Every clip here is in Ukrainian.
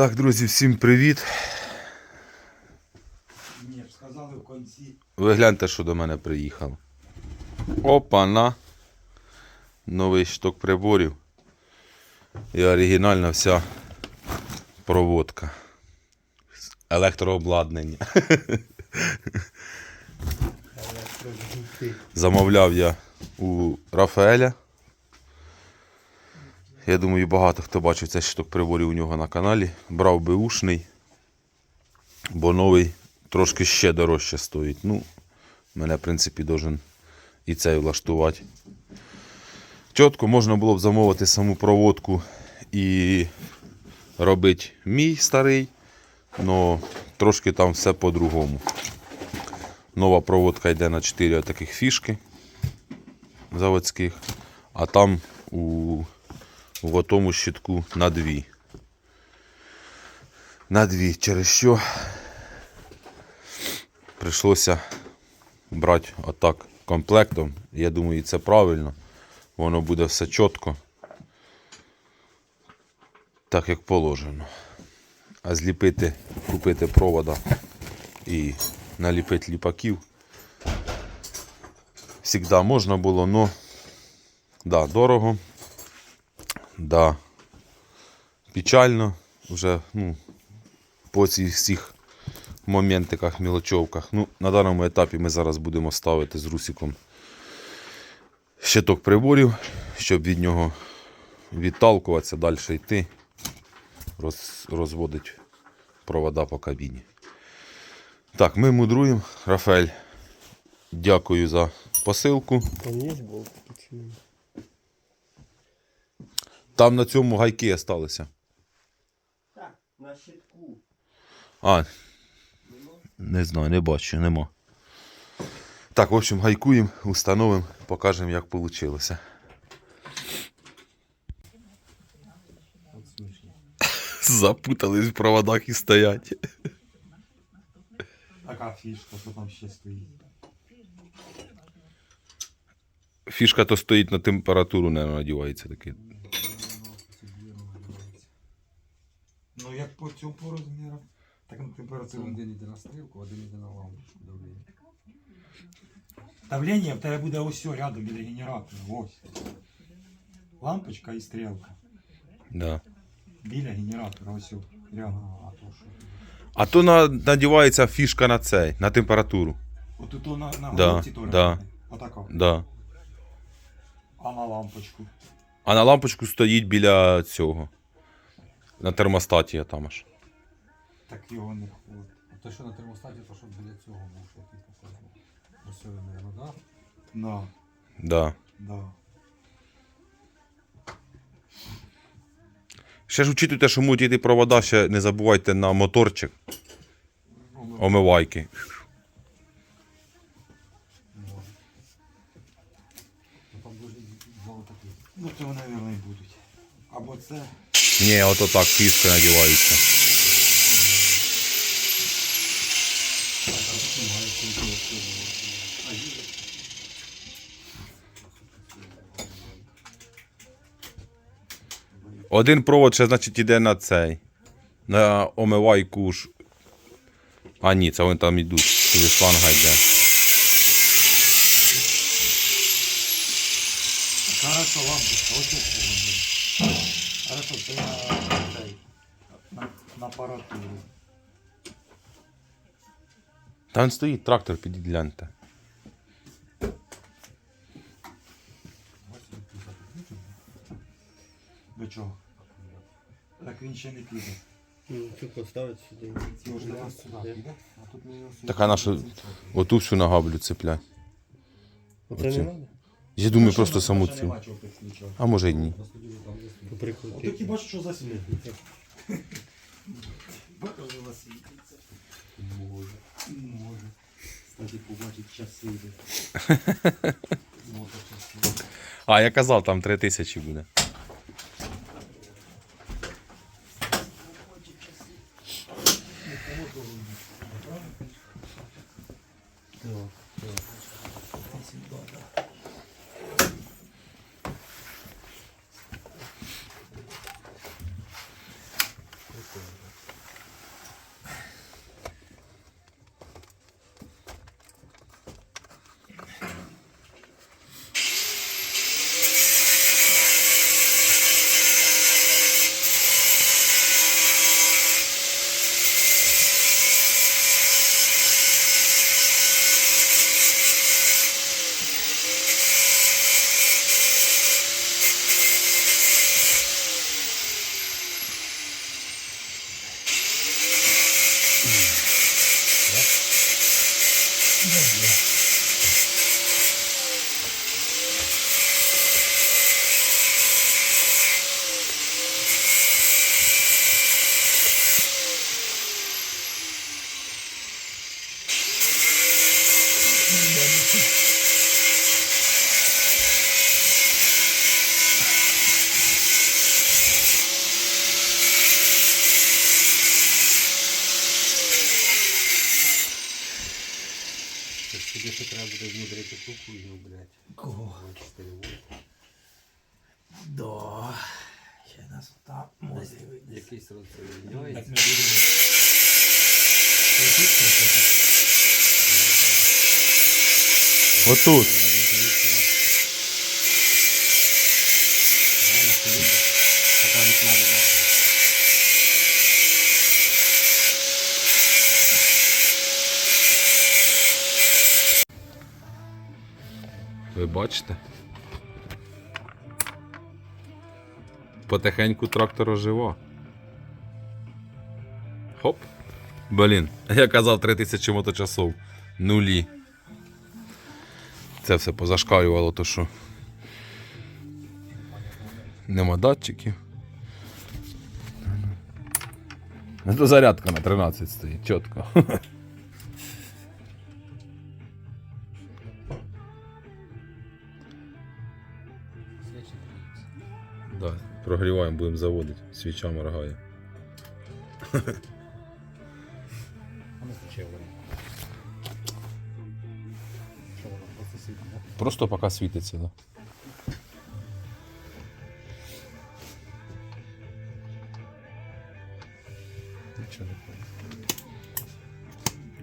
Так, друзі, всім привіт. Сказали в кінці. Ви гляньте, що до мене приїхав. Опа-на. Новий шток приборів. І оригінальна вся проводка. Електрообладнання. Замовляв я у Рафаеля. Я думаю, багато хто бачив цей шток приборів у нього на каналі. Брав би ушний, бо новий трошки ще дорожче стоїть. Ну, мене, в принципі, должен і цей влаштувати. Чітко можна було б замовити саму проводку і робити мій старий, але трошки там все по-другому. Нова проводка йде на 4 таких фішки заводських, а там у, у тому щитку на 2. На 2, через що прийшлося брати отак комплектом. Я думаю, це правильно. Воно буде все чітко. Так як положено. А зліпити, купити провода і наліпити ліпаків. Всігда можна було, но да, дорого. Да, печально. Вже ну, по цих всіх моментиках, мілочовках. Ну, на даному етапі ми зараз будемо ставити з русиком щиток приборів, щоб від нього відталкуватися, далі йти, роз, розводити провода по кабіні. Так, ми мудруємо. Рафаель, дякую за посилку. Там є болт чи ні? Там на цьому гайки залишилися. Так, на щитку. А, не знаю, не бачу, нема. Так, в общем, гайкуємо, установимо, покажемо, як вийшло. Запутались в проводах і стоять. Така фішка, що там ще стоїть. Фішка то стоїть на температуру, не надівається такий. Ну як по цьому по розмірам, так на температуру. Один йде на стрілку, один йде на лампочку давлення. Давлення в тебе буде ось рядом біля генератора. Ось. Лампочка і стрілка. Да. Біля генератора, ось рядом. А то що? А то на, надівається фішка на цей, на температуру. От тут на, на Да, головці то да. Отако. Да. А на лампочку. А на лампочку стоїть біля цього. На термостаті там аж. Так його не хватить. А то, що на термостаті, то що біля цього був, що який показував. Ось він, мабуть, да? Да, Да. да. Ще ж учитуйте, що муть йти провода, ще не забувайте на моторчик, омивайки. Ну там дуже такі. Ну то вони, мабуть, і будуть. Або це. Ні, ото так фішки надіваються. Один провод ще, значить, іде на цей. На омивайку ж. А ні, це вони там йдуть. Туди шланга йде. Хорошо, лампочка, ось ось буде. Хорошо, це на цей. На, на апаратуру. Там стоїть трактор, підіть гляньте. До чого? Так він ще не піде. Ну, сюди. Ці вже до нас сюди піде, а тут. Так наша оту всю нагаблю цеплять. Оце не треба? Я думаю, просто саму Ще цю. нема чого підключати. А може й ні. На По От прикрутці. такі що за за світиться. Може. Може. Стати побачить часи. Може, часи. А, я казав, там три тисячі буде. Тобі ще треба буде внудрити ту хуйню, блядь. Кого? 4 вольт. Да. Ще нас там може вийти. Якийсь Так розсоєдняється. ми будемо. Ось тут приходить. Отут. Бачите? Потихеньку трактор ожива. Хоп. Блін, я казав 3000 моточасов. Нулі. Це все позашкалювало, то що. Нема датчиків. Ну, То зарядка на 13 стоїть, чітко. Да, прогріваємо, будемо заводити. Свіча моргає. Просто поки світиться, да.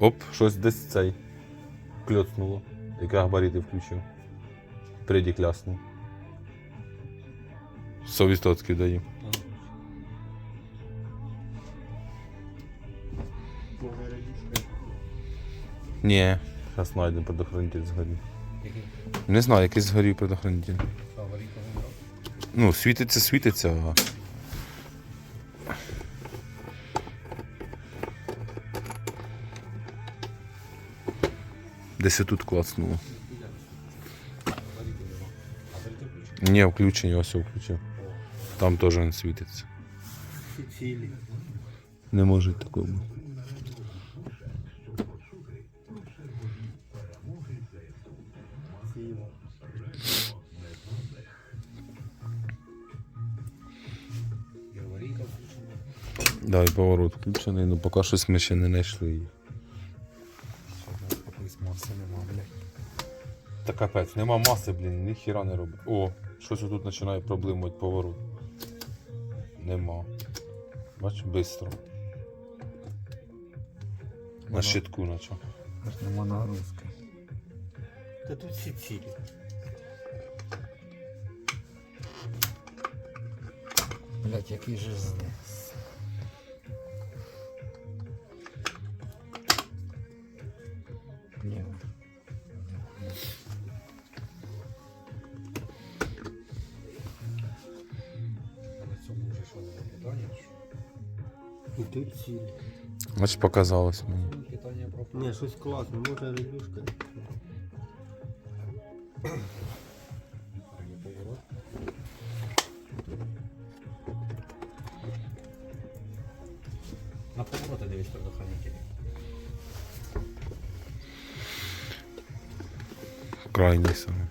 Оп, щось десь цей. Кльоцнуло. Яке габарити включив. Приді кляснув. 100% даю. Може радішка. Ні, зараз знайдемо предохранитель згорів. Який? Не знаю, якийсь згорів предохранитель. Ну, світиться, світиться, а. Десь отут клацнуло. Ні, включені, ось включив. Там теж він світиться. Не може такого бути. Да, і поворот включений, ну поки щось ми ще не знайшли її. Та капець, нема маси, блін, ніхіра не робить. О, щось тут починає проблемувати поворот. Нема. Бач, швидко. На щитку наче. Аж нема нагрузки. Та тут всі цілі. Блять, який же знес. Бач, показалось мені. Питання про Ні, щось класне, може радішка. поворот. На повороти дивись предохранителі. Крайній саме.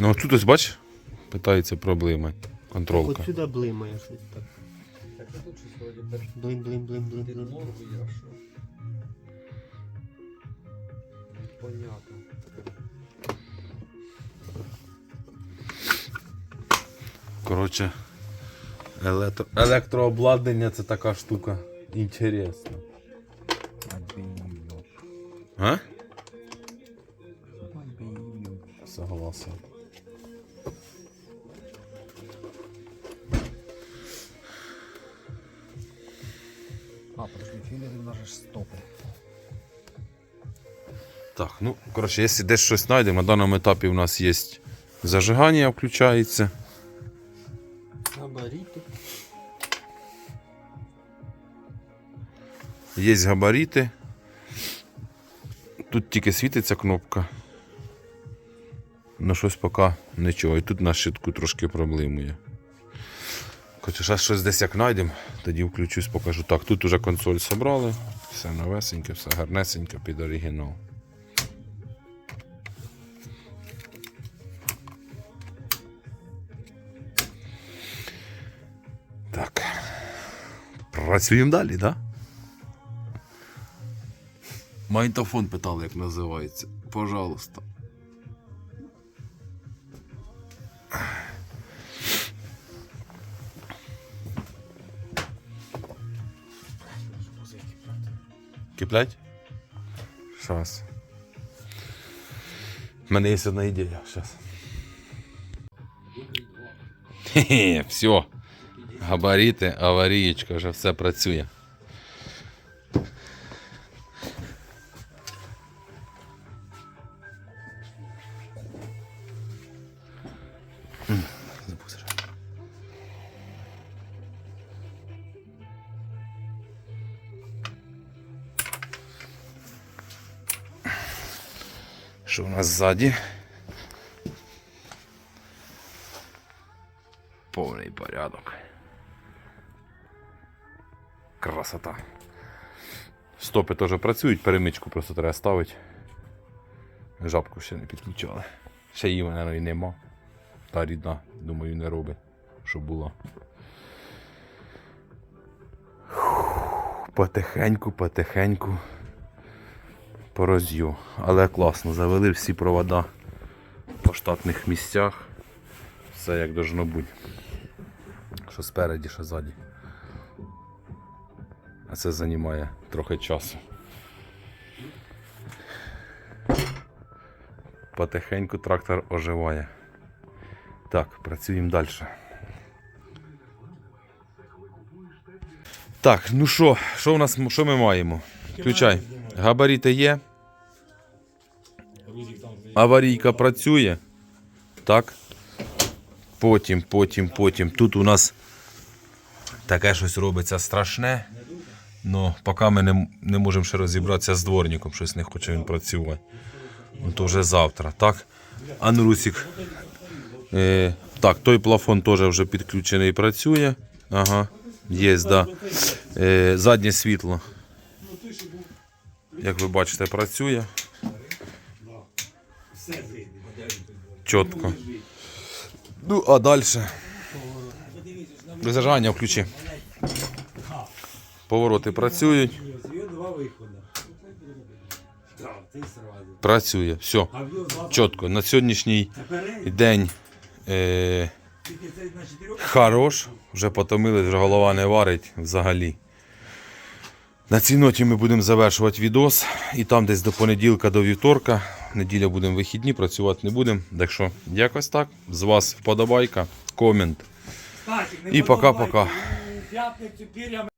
Ну тут ось бач, питається проблема. Контролка. От сюди блимає щось так. Так а тут щось вроді перш Блим, блим, блим, блим, блим. норму я що? Непонятно. Коротше, електро... електрообладнання це така штука. Інтересна. А? Согласен. А, подожди, стопи. Так, ну, коротше, якщо десь щось знайдемо, на даному етапі у нас є зажигання, включається. Габаріти. Є габарити. Тут тільки світиться кнопка. Ну щось поки нічого. І тут на щитку трошки проблемує. Хоча ще щось десь як знайдемо, тоді включусь, покажу. Так, тут уже консоль собрали, все новесеньке, все гарнесеньке під оригінал. Так. Працюємо далі, так? Да? Майнтофон питали, як називається. Пожалуйста. Киплять? Щас. У мене є одна ідея. Щас. Все. Габаріти, аварієчка, вже все працює. Що у нас ззаді? Повний порядок. Красота. Стопи теж працюють, перемичку просто треба ставити. Жабку ще не підключали. Ще її, мабуть, і нема. Та рідна, думаю, не робить, щоб було. Фух, Потихеньку, Пороз'ю. Але класно, завели всі провода по штатних місцях. Все як должно бути. Що спереді, що ззаді. А це займає трохи часу. Потихеньку трактор оживає. Так, працюємо далі. Так, ну що, що у нас що ми маємо? Включай. Габаріти є. Аварійка працює. Так. Потім, потім, потім. Тут у нас таке щось робиться страшне. Ну, поки ми не, не можемо ще розібратися з дворником, щось не хоче він працювати. Ну, то вже завтра, так? А ну, Е, так, той плафон теж вже підключений і працює. Ага, є, да. Е, заднє світло. Як ви бачите, працює. Чітко. Ну, а далі. Зажання включи. Повороти працюють. Працює. Все. Чітко. На сьогоднішній день е, хорош. Вже потомили, вже голова не варить взагалі. На цій ноті ми будемо завершувати відос. І там десь до понеділка, до вівторка. Неділя будемо вихідні, працювати не будемо. Так що, якось так. З вас вподобайка, комент. І пока-пока.